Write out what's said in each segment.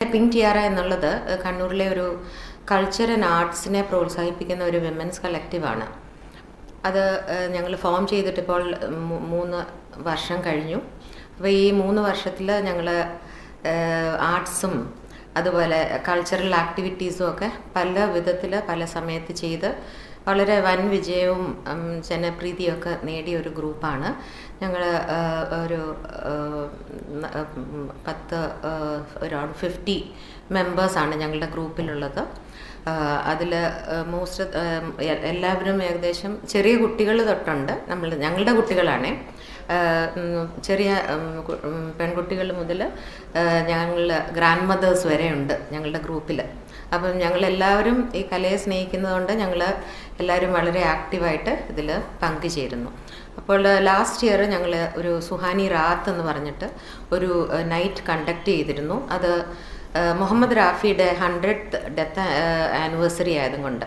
Pink ടിയാറ എന്നുള്ളത് കണ്ണൂരിലെ ഒരു കൾച്ചർ ആൻഡ് ആർട്സിനെ പ്രോത്സാഹിപ്പിക്കുന്ന ഒരു വിമൻസ് കളക്റ്റീവാണ് അത് ഞങ്ങൾ ഫോം ചെയ്തിട്ടിപ്പോൾ മൂന്ന് വർഷം കഴിഞ്ഞു. അപ്പോൾ ഈ മൂന്ന് വർഷത്തിൽ ഞങ്ങൾ ആർട്സും അതുപോലെ കൾച്ചറൽ ആക്ടിവിറ്റീസും ഒക്കെ പല വിധത്തിൽ പല സമയത്ത് ചെയ്ത് വളരെ വൻ വിജയവും ജനപ്രീതിയൊക്കെ നേടിയ ഒരു ഗ്രൂപ്പാണ് ഞങ്ങൾ ഒരു പത്ത് ഒരാൾ ഫിഫ്റ്റി മെമ്പേഴ്സാണ് ഞങ്ങളുടെ ഗ്രൂപ്പിലുള്ളത് അതിൽ മോസ്റ്റ് എല്ലാവരും ഏകദേശം ചെറിയ കുട്ടികൾ തൊട്ടുണ്ട്. നമ്മൾ ഞങ്ങളുടെ കുട്ടികളാണ്. ചെറിയ പെൺകുട്ടികൾ മുതൽ ഞങ്ങൾ ഗ്രാൻഡ് മദേഴ്സ് വരെ ഉണ്ട് ഞങ്ങളുടെ ഗ്രൂപ്പിൽ അപ്പം ഞങ്ങളെല്ലാവരും ഈ കലയെ സ്നേഹിക്കുന്നതുകൊണ്ട് ഞങ്ങൾ എല്ലാവരും വളരെ ആക്റ്റീവായിട്ട് ഇതിൽ പങ്കുചേരുന്നു. അപ്പോൾ ലാസ്റ്റ് ഇയർ ഞങ്ങൾ ഒരു സുഹാനി റാത്ത് എന്ന് പറഞ്ഞിട്ട് ഒരു നൈറ്റ് കണ്ടക്ട് ചെയ്തിരുന്നു. അത് മുഹമ്മദ് റാഫിയുടെ ഹൺഡ്രഡ് ഡെത്ത് ആനിവേഴ്സറി ആയതുകൊണ്ട്.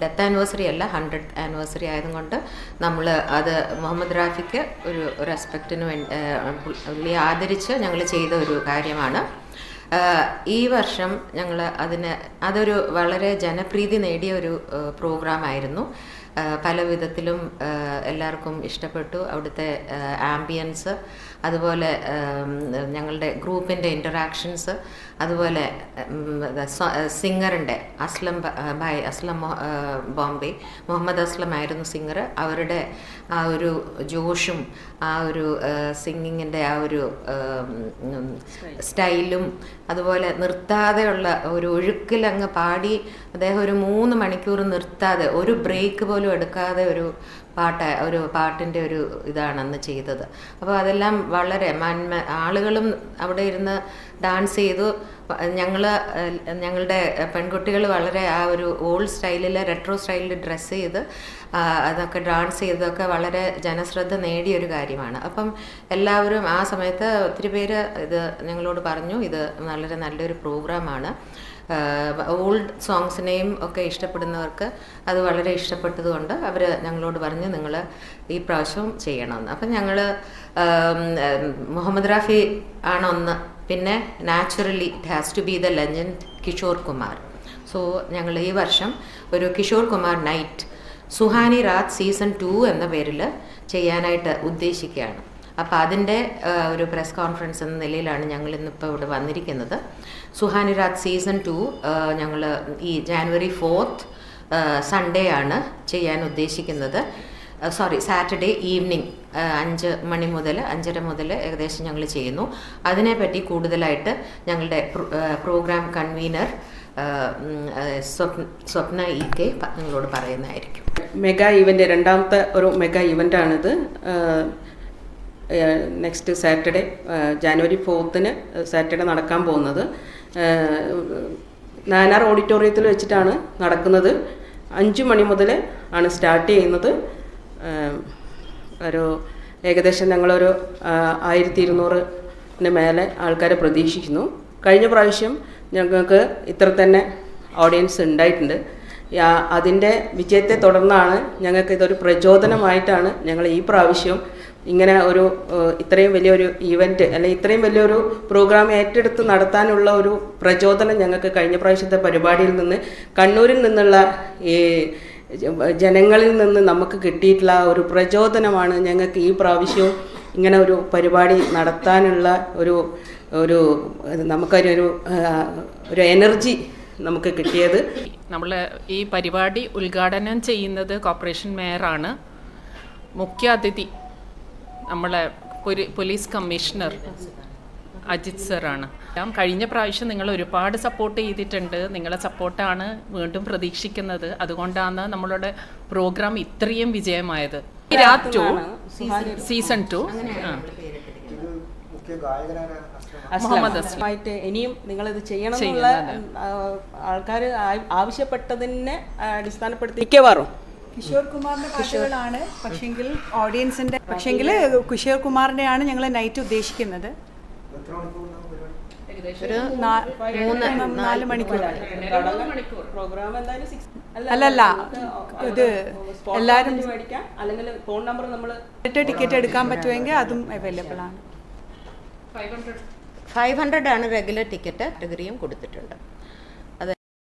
ഡെത്ത് ആനിവേഴ്സറി അല്ല ഹൺഡ്രഡ് ആനിവേഴ്സറി ആയതുകൊണ്ട് നമ്മൾ അത് മുഹമ്മദ് റാഫിക്ക് ഒരു റെസ്പെക്റ്റിന് വേണ്ടി ആദരിച്ച് ഞങ്ങൾ ചെയ്ത ഒരു കാര്യമാണ്. ഈ വർഷം ഞങ്ങൾ അതിന് അതൊരു വളരെ ജനപ്രീതി നേടിയ ഒരു പ്രോഗ്രാം ആയിരുന്നു. ആഹ് പല വിധത്തിലും എല്ലാവർക്കും ഇഷ്ടപ്പെട്ടു. അവിടുത്തെ ആംബിയൻസ് അതുപോലെ ഞങ്ങളുടെ ഗ്രൂപ്പിന്റെ ഇന്ററാക്ഷൻസ് അതുപോലെ സിംഗറിന്റെ അസ്ലം ഭായ് അസ്ലം ബോംബെ മുഹമ്മദ് അസ്ലം ആയിരുന്നു സിംഗർ. അവരുടെ ആ ഒരു ജോഷും ആ ഒരു സിംഗിങ്ങിന്റെ ആ ഒരു സ്റ്റൈലും അതുപോലെ നിർത്താതെയുള്ള ഒരു ഒഴുക്കിലങ്ങ് പാടി അദ്ദേഹം ഒരു മൂന്ന് മണിക്കൂർ നിർത്താതെ ഒരു ബ്രേക്ക് പോലും എടുക്കാതെ ഒരു പാട്ട് ഒരു പാട്ടിന്റെ ഒരു ഇതാണെന്ന് ചെയ്തത്. അപ്പോൾ അതെല്ലാം വളരെ മന്മ ആളുകളും അവിടെ ഇരുന്ന് ഡാൻസ് ചെയ്തു. ഞങ്ങൾ ഞങ്ങളുടെ പെൺകുട്ടികൾ വളരെ ആ ഒരു ഓൾഡ് സ്റ്റൈലിൽ റെട്രോ സ്റ്റൈലിൽ ഡ്രസ്സ് ചെയ്ത് അതൊക്കെ ഡാൻസ് ചെയ്തതൊക്കെ വളരെ ജനശ്രദ്ധ നേടിയൊരു കാര്യമാണ്. അപ്പം എല്ലാവരും ആ സമയത്ത് ഒത്തിരി പേര് ഇത് ഞങ്ങളോട് പറഞ്ഞു ഇത് വളരെ നല്ലൊരു പ്രോഗ്രാമാണ്. ഓൾഡ് സോങ്സിനെയും ഒക്കെ ഇഷ്ടപ്പെടുന്നവർക്ക് അത് വളരെ ഇഷ്ടപ്പെട്ടതുകൊണ്ട് അവർ ഞങ്ങളോട് പറഞ്ഞ് നിങ്ങൾ ഈ പ്രാവശ്യം ചെയ്യണമെന്ന്. അപ്പം ഞങ്ങൾ മുഹമ്മദ് റാഫി ആണൊന്ന് പിന്നെ naturally it has to be the legend Kishore Kumar. So ഞങ്ങൾ ഈ വർഷം ഒരു Kishore Kumar night Suhani Raat season two എന്ന പേരിൽ ചെയ്യാനായിട്ട് ഉദ്ദേശിക്കുകയാണ്. അപ്പോൾ അതിന്റെ ഒരു പ്രസ് കോൺഫറൻസ് എന്ന നിലയിലാണ് ഞങ്ങൾ ഇന്നിപ്പോൾ ഇവിടെ വന്നിരിക്കുന്നത്. സുഹാനി റാത്ത് സീസൺ ടു ഞങ്ങൾ ഈ ജാനുവരി ഫോർത്ത് സൺഡേ ആണ് ചെയ്യാൻ ഉദ്ദേശിക്കുന്നത്. സോറി സാറ്റർഡേ ഈവനിങ് അഞ്ച് മണി മുതൽ അഞ്ചര മുതൽ ഏകദേശം ഞങ്ങൾ ചെയ്യുന്നു. അതിനെപ്പറ്റി കൂടുതലായിട്ട് ഞങ്ങളുടെ program convener Swapna E K നിങ്ങളോട് പറയുന്നതായിരിക്കും. മെഗാ ഇവന്റ് രണ്ടാമത്തെ ഒരു മെഗാ ഇവന്റാണിത് നെക്സ്റ്റ് സാറ്റർഡേ ജാനുവരി ഫോർത്തിന് സാറ്റർഡേ നടക്കാൻ പോകുന്നത്. നാനാർ ഓഡിറ്റോറിയത്തിൽ വെച്ചിട്ടാണ് നടക്കുന്നത്. അഞ്ച് മണി മുതൽ ആണ് സ്റ്റാർട്ട് ചെയ്യുന്നത്. ഒരു ഏകദേശം ഞങ്ങളൊരു ആയിരത്തി ഇരുന്നൂറിന് മേലെ ആൾക്കാരെ പ്രതീക്ഷിക്കുന്നു. കഴിഞ്ഞ പ്രാവശ്യം ഞങ്ങൾക്ക് ഇത്ര തന്നെ ഓഡിയൻസ് ഉണ്ടായിട്ടുണ്ട്. അതിന്റെ വിജയത്തെ തുടർന്നാണ് ഞങ്ങൾക്ക് ഇതൊരു പ്രചോദനമായിട്ടാണ് ഞങ്ങൾ ഈ പ്രാവശ്യം ഇങ്ങനെ ഒരു ഇത്രയും വലിയൊരു ഈവന്റ് അല്ലെങ്കിൽ ഇത്രയും വലിയൊരു പ്രോഗ്രാം ഏറ്റെടുത്ത് നടത്താനുള്ള ഒരു പ്രചോദനം ഞങ്ങൾക്ക് കഴിഞ്ഞ പ്രാവശ്യത്തെ പരിപാടിയിൽ നിന്ന് കണ്ണൂരിൽ നിന്നുള്ള ഈ ജനങ്ങളിൽ നിന്ന് നമുക്ക് കിട്ടിയിട്ടുള്ള ഒരു പ്രചോദനമാണ് ഞങ്ങൾക്ക് ഈ പ്രാവശ്യവും ഇങ്ങനെ ഒരു പരിപാടി നടത്താനുള്ള ഒരു ഒരു നമുക്കൊരു ഒരു എനർജി നമുക്ക് കിട്ടിയത്. നമ്മൾ ഈ പരിപാടി ഉദ്ഘാടനം ചെയ്യുന്നത് കോർപ്പറേഷൻ മേയറാണ്. മുഖ്യ അതിഥി നമ്മളെ പോലീസ് കമ്മീഷണർ അജിത് സറാണ്. ഞാൻ കഴിഞ്ഞ പ്രാവശ്യം നിങ്ങൾ ഒരുപാട് സപ്പോർട്ട് ചെയ്തിട്ടുണ്ട്. നിങ്ങളെ സപ്പോർട്ടാണ് വീണ്ടും പ്രതീക്ഷിക്കുന്നത്. അതുകൊണ്ടാണ് നമ്മളുടെ പ്രോഗ്രാം ഇത്രയും വിജയമായത്. രാത് ടു സീസൺ ടു മുഹമ്മദ്. ആയിട്ട് ഇനിയും ഇത് ചെയ്യണം എന്നുള്ള ആൾക്കാർ ആവശ്യപ്പെട്ടതിനെ അടിസ്ഥാനപ്പെടുത്തി മിക്കവാറും. കിഷോർ കുമാറിന്റെ പാട്ടുകളാണ് പക്ഷെങ്കിൽ ഓഡിയൻസിന്റെ പക്ഷെങ്കിൽ കിഷോർ കുമാറിന്റെ ആണ് ഞങ്ങൾ നൈറ്റ് ഉദ്ദേശിക്കുന്നത് ഒരു മൂന്ന് നാല് മണിക്കൂർ. പ്രോഗ്രാം എന്തായാലും അല്ലല്ല ഇത് എല്ലാവരും അല്ലെങ്കിൽ ഫോൺ നമ്പർ നമ്മൾ ടിക്കറ്റ് എടുക്കാൻ പറ്റുമെങ്കിൽ അതും അവൈലബിൾ ആണ്. ഫൈവ് ഹൺഡ്രഡ് ആണ് റെഗുലർ ടിക്കറ്റ് കാറ്റഗറിയും കൊടുത്തിട്ടുണ്ട്.